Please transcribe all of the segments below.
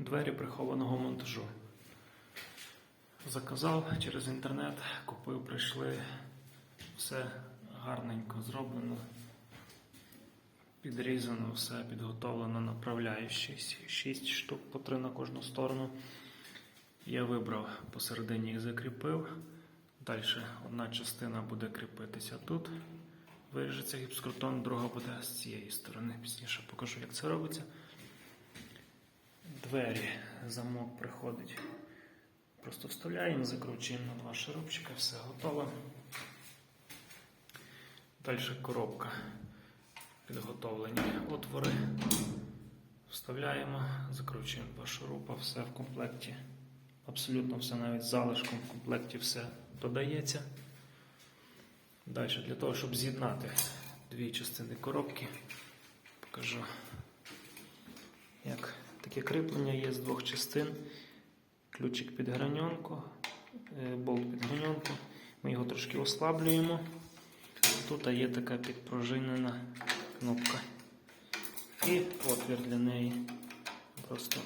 Двері прихованого монтажу. Заказав через інтернет, купив, прийшли. Все гарненько зроблено. Підрізано, все підготовлено, направляючи. Шість штук по три на кожну сторону. Я вибрав посередині їх закріпив. Далі одна частина буде кріпитися тут. Виріжеться гіпскрутон, друга буде з цієї сторони. Пізніше покажу, як це робиться. Двері, замок приходить. Просто вставляємо, закручуємо на два шурупчика, все готово. Далі коробка. Підготовлені отвори. Вставляємо, закручуємо два шурупа, все в комплекті. Абсолютно все навіть залишком в комплекті все додається. Далі для того, щоб з'єднати дві частини коробки, покажу, як таке кріплення є з двох частин. Ключик під граньонку, е, болт під граньонку. Ми його трошки ослаблюємо. Тут є така підпружинена кнопка. І отвір для неї. Просто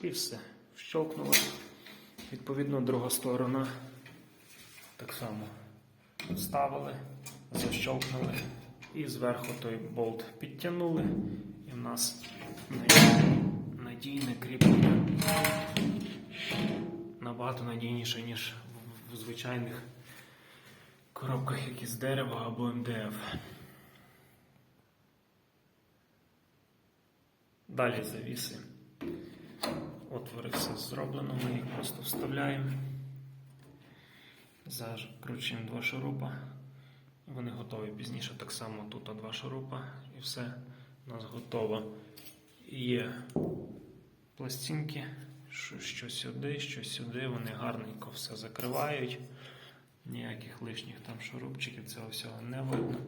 і все. Вщолкнули. Відповідно, друга сторона так само вставили, защолкнули і зверху той болт підтягнули. І в нас надійне- кріплення набагато надійніше, ніж в- звичайних коробках, які з дерева або МДФ. Далі завіси. Отвори все зроблено, ми їх просто вставляємо. Закручуємо два шурупа. Вони готові. Пізніше так само тут два шурупа і все у нас готово. Є пластинки, що, що сюди, що сюди. Вони гарненько все закривають. Ніяких лишніх там шурупчиків, цього всього не видно.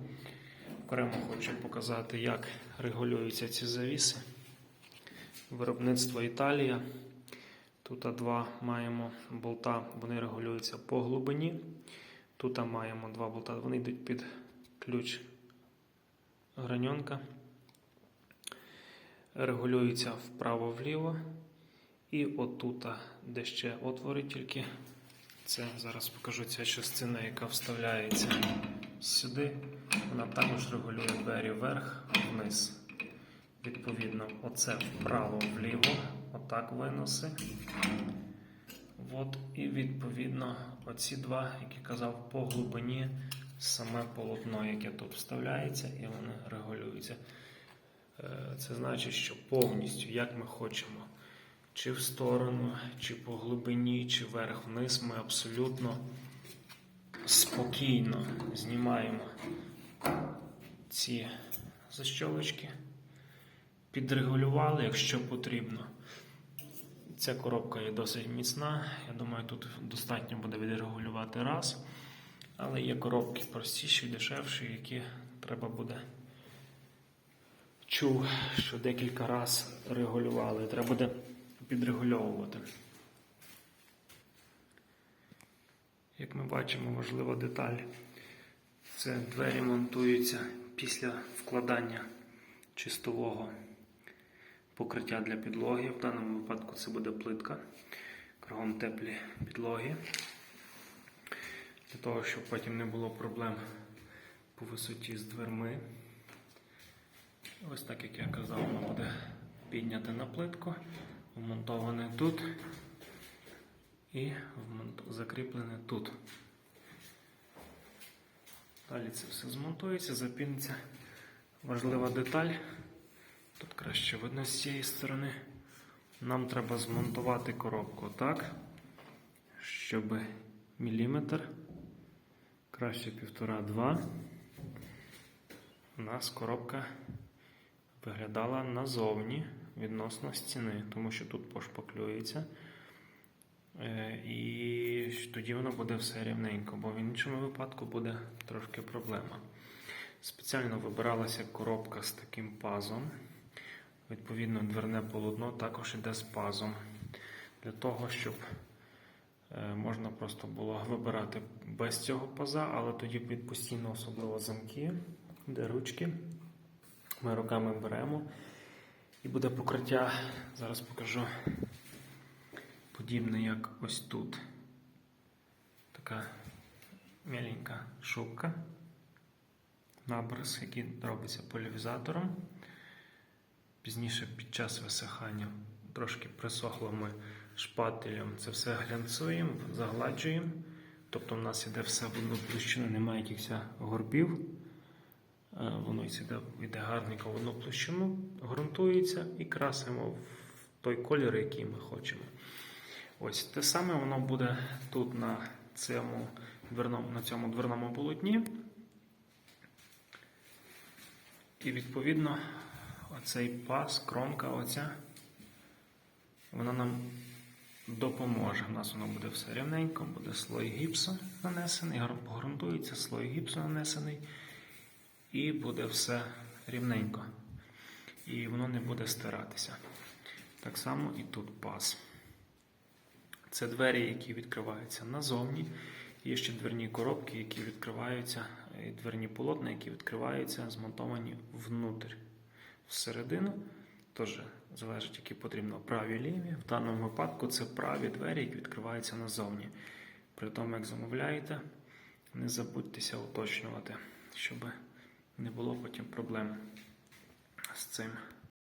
Окремо хочу показати, як регулюються ці завіси. Виробництво Італія. Тут два маємо болта, вони регулюються по глибині. Тут маємо два болта, вони йдуть під ключ граньонка. Регулюються вправо-вліво. І отут, де ще отвори тільки. Це зараз покажу ця частина, яка вставляється сюди. Вона також регулює двері вверх, вниз. Відповідно, оце вправо-вліво, отак виноси. От, і відповідно, оці два, які казав, по глибині саме полотно, яке тут вставляється, і воно регулюється. Е, Це значить, що повністю, як ми хочемо, чи в сторону, чи по глибині, чи вверх-вниз, ми абсолютно спокійно знімаємо ці защолочки підрегулювали, якщо потрібно. Ця коробка є досить міцна. Я думаю, тут достатньо буде відрегулювати раз. Але є коробки простіші, дешевші, які треба буде. Чув, що декілька разів регулювали. Треба буде підрегульовувати. Як ми бачимо, важлива деталь. Це двері монтуються після вкладання чистового покриття для підлоги. В даному випадку це буде плитка, кругом теплі підлоги. Для того, щоб потім не було проблем по висоті з дверми. Ось так, як я казав, воно буде підняте на плитку, вмонтоване тут і закріплене тут. Далі це все змонтується, запіниться. Важлива деталь. Тут краще видно з цієї сторони. Нам треба змонтувати коробку так, щоб міліметр, краще півтора-два, у нас коробка виглядала назовні відносно стіни, тому що тут пошпаклюється. Е, І тоді воно буде все рівненько, бо в іншому випадку буде трошки проблема. Спеціально вибиралася коробка з таким пазом. Відповідно, дверне полотно також йде з пазом. Для того, щоб е, можна просто було вибирати без цього паза, але тоді під постійно особливо замки, де ручки. Ми руками беремо І буде покриття, зараз покажу, подібне, як ось тут. Така міленька шубка. Наброс, який робиться поляризатором. Пізніше під час висихання трошки присохло ми шпателем. Це все глянцуємо, загладжуємо. Тобто в нас іде все в одну площину, немає якихось горбів. Е, Воно йде, гарненько в одну площину, ґрунтується і красимо в той колір, який ми хочемо. Ось те саме воно буде тут на цьому дверному, на цьому дверному полотні. І відповідно оцей пас, кромка, оця, вона нам допоможе. У нас воно буде все рівненько, буде слой гіпсу нанесений, погрунтується, слой гіпсу нанесений, і буде все рівненько. І воно не буде стиратися. Так само і тут пас. Це двері, які відкриваються назовні. Є ще дверні коробки, які відкриваються, і дверні полотна, які відкриваються, змонтовані внутрь. Всередину теж залежить, які потрібно праві ліві. В даному випадку це праві двері, які відкриваються назовні. При тому, як замовляєте, не забудьтеся уточнювати, щоб не було потім проблем з цим.